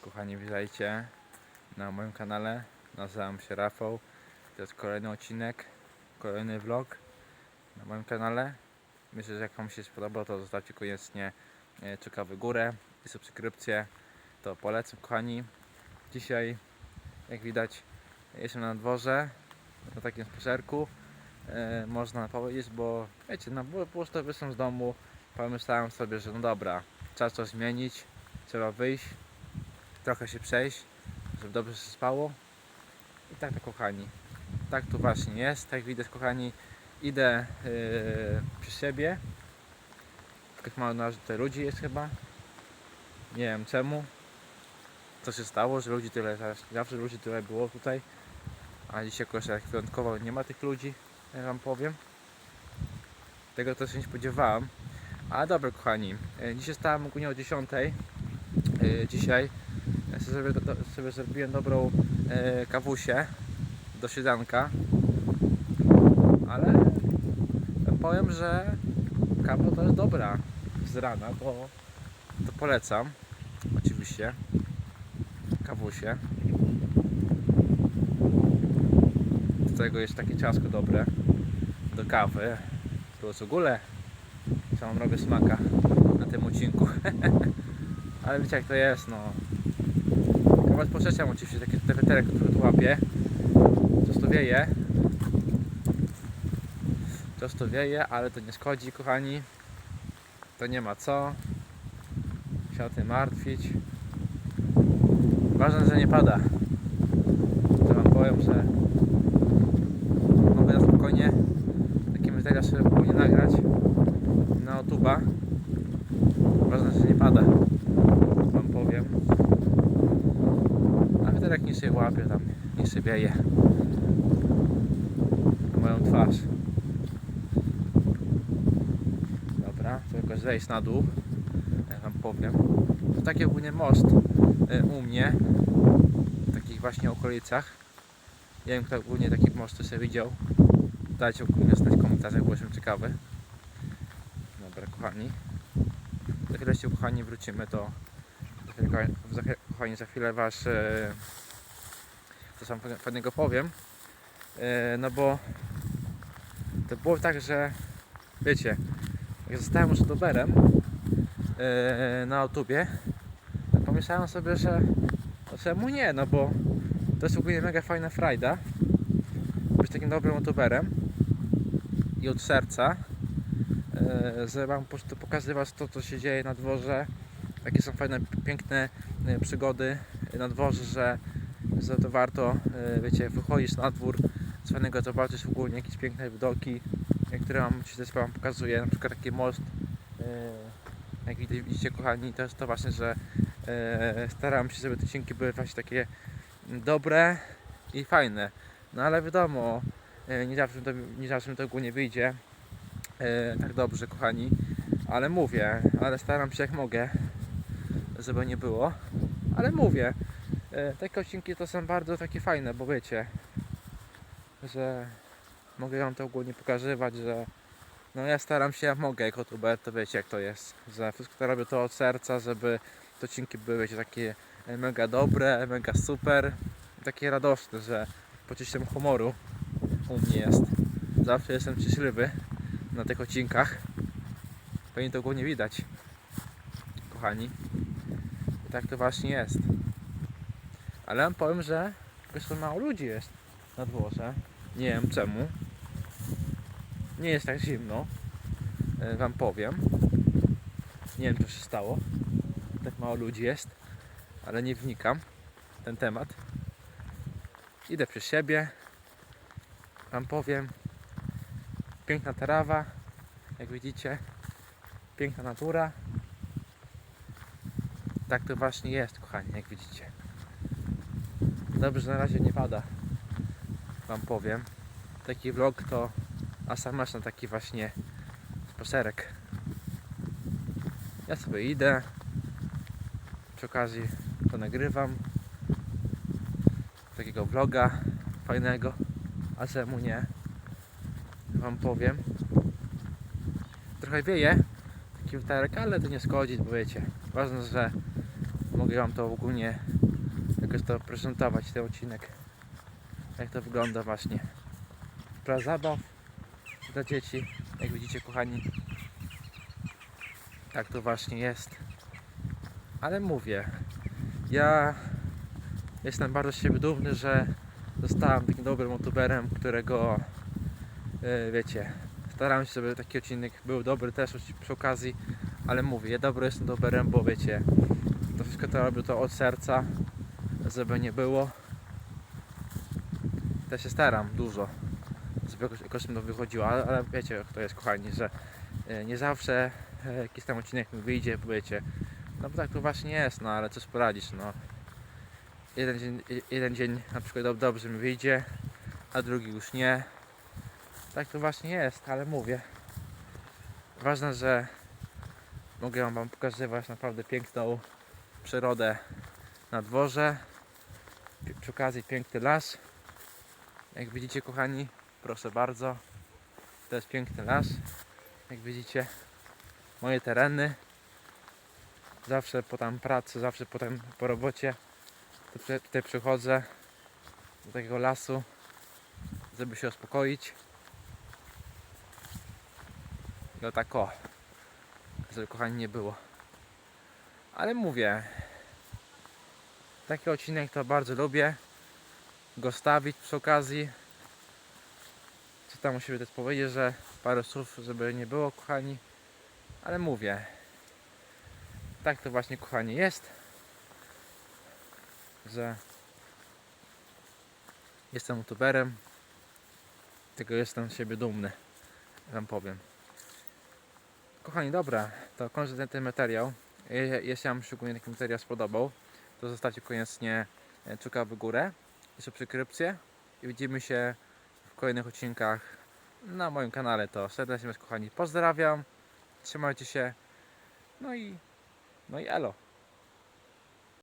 Kochani, witajcie na moim kanale. Nazywam się Rafał. To jest kolejny odcinek, kolejny vlog na moim kanale. Myślę, że jak Wam się spodoba, to zostawcie koniecznie e, kciuka w górę i subskrypcję. To polecam, kochani. Dzisiaj, jak widać, jestem na dworze, na takim spacerku. E, można powiedzieć, bo wiecie, no było było to wyszłem z domu, pomyślałem sobie, że no dobra, czas to zmienić, trzeba wyjść, trochę się przejść, żeby dobrze się spało. I tak to kochani, tak tu właśnie jest, tak jak widać kochani, idę yy, przy siebie. Tak mało na tutaj ludzi jest chyba. Nie wiem czemu. Co się stało, że ludzi tyle, zawsze ludzi tyle było tutaj. A dzisiaj jakoś tak wyjątkowo nie ma tych ludzi, jak wam powiem. Tego też się nie spodziewałem. Ale dobra kochani, e, dzisiaj stałem ogólnie o 10. e, Dzisiaj ja sobie, do, sobie zrobiłem dobrą e, kawusię do śniadanka. Ale powiem, że kawa to jest dobra z rana, to, to polecam. Oczywiście kawusie. Do tego jest takie ciasko dobre do kawy. Plus w ogóle co mam robię smaka na tym odcinku. Ale wiecie jak to jest, no. Kawałek poszeczam oczywiście, taki ten weterek, który tu łapie. Coś to wieje. Coś to wieje, ale to nie szkodzi, kochani. To nie ma co się o tym martwić. Ważne, że nie pada. To wam powiem, że mogę na spokojnie taki materiał sobie powinien nagrać na tuba. Ważne, że nie pada. Wam powiem. Wiaterek nie się łapie tam, nie się wieje. Na moją twarz. Dobra, to jakoś zejść na dół. Jak wam powiem. To taki ogólnie most y, u mnie. W takich właśnie okolicach. Nie wiem kto ogólnie taki most sobie widział. Dajcie ogólnie znać w komentarzach, bo jestem ciekawy. Dobra, kochani. Za chwilę się, kochani, wrócimy, chwilę, kochani- za, chwilę- was e, coś wam fajne- fajnego powiem. E, no bo to było tak, że wiecie, jak zostałem już youtuberem e, na YouTubie, to pomyślałem sobie, że no czemu nie, no bo to jest ogólnie mega fajna frajda być takim dobrym youtuberem i od serca e, że wam po prostu pokazywać to, co się dzieje na dworze. Jakie są fajne, piękne e, przygody na dworze, że, że to warto, e, wiecie, wychodzisz na dwór, z fajnego zobaczysz ogólnie jakieś piękne widoki, które wam się też wam pokazuje, na przykład taki most. e, Jak widzicie, kochani, to jest to właśnie, że staram się, żeby te odcinki były właśnie takie dobre i fajne. No ale wiadomo, nie zawsze to, nie zawsze mi to ogólnie wyjdzie tak dobrze, kochani. Ale mówię, ale staram się jak mogę, żeby nie było. Ale mówię, takie odcinki to są bardzo takie fajne, bo wiecie, że mogę wam to ogólnie pokazywać, że no ja staram się jak mogę jako youtuber, to wiecie jak to jest, że wszystko to robię to od serca, żeby te odcinki były wiecie, takie e, mega dobre, mega super, takie radosne, że poczuciem humoru u mnie jest. Zawsze jestem szczęśliwy na tych odcinkach. Pewnie to ogólnie widać, kochani. Tak to właśnie jest. Ale powiem, że jakoś mało ludzi jest na dworze. Nie wiem czemu. Nie jest tak zimno. e, Wam powiem. Nie wiem co się stało. Tak mało ludzi jest. Ale nie wnikam w ten temat. Idę przy siebie. Wam powiem. Piękna trawa, jak widzicie. Piękna natura. Tak to właśnie jest, kochani, jak widzicie. Dobrze, że na razie nie pada. Wam powiem. Taki vlog to a sam masz na taki właśnie spacerek. Ja sobie idę. Przy okazji to nagrywam. Takiego vloga fajnego. A czemu nie? Wam powiem. Trochę wieje taki wiaterek, ale to nie szkodzi, bo wiecie. Ważne, że mogę Wam to ogólnie jakoś to prezentować, ten odcinek. Jak to wygląda właśnie. Plac zabaw dla dzieci, jak widzicie kochani. Tak to właśnie jest. Ale mówię, ja jestem bardzo z siebie dumny, że zostałem takim dobrym youtuberem, którego e, wiecie, staram się, żeby taki odcinek był dobry też przy okazji, ale mówię, ja dobry jestem youtuberem, bo wiecie, wszystko to robię to od serca, żeby nie było. Też się staram dużo, żeby jakoś, jakoś mi to wychodziło, ale, ale wiecie jak to jest kochani, że e, nie zawsze e, jakiś tam odcinek mi wyjdzie, bo wiecie, no bo tak to właśnie jest, no ale coś poradzisz, no. Jeden dzień, jeden dzień na przykład dob- dobrze mi wyjdzie, a drugi już nie. Tak to właśnie jest, ale mówię. Ważne, że mogę wam pokazywać naprawdę piękną przyrodę na dworze. Przy okazji piękny las. Jak widzicie kochani, proszę bardzo. To jest piękny las. Jak widzicie, moje tereny. Zawsze po tam pracy, zawsze potem po robocie tutaj przychodzę do takiego lasu, żeby się uspokoić. No tak o, żeby kochani nie było. Ale mówię, taki odcinek to bardzo lubię go stawić przy okazji. Co tam siebie też powiedzieć, że parę słów, żeby nie było kochani. Ale mówię, tak to właśnie kochani jest, że jestem youtuberem, tego jestem z siebie dumny, wam powiem. Kochani, dobra, to kończę ten, ten materiał. Je- Jeśli Wam szczególnie taki materiał spodobał, to zostawcie koniecznie e, kciuka w górę i subskrypcję i widzimy się w kolejnych odcinkach na moim kanale. To serdecznie Was kochani pozdrawiam, trzymajcie się, no i no i elo.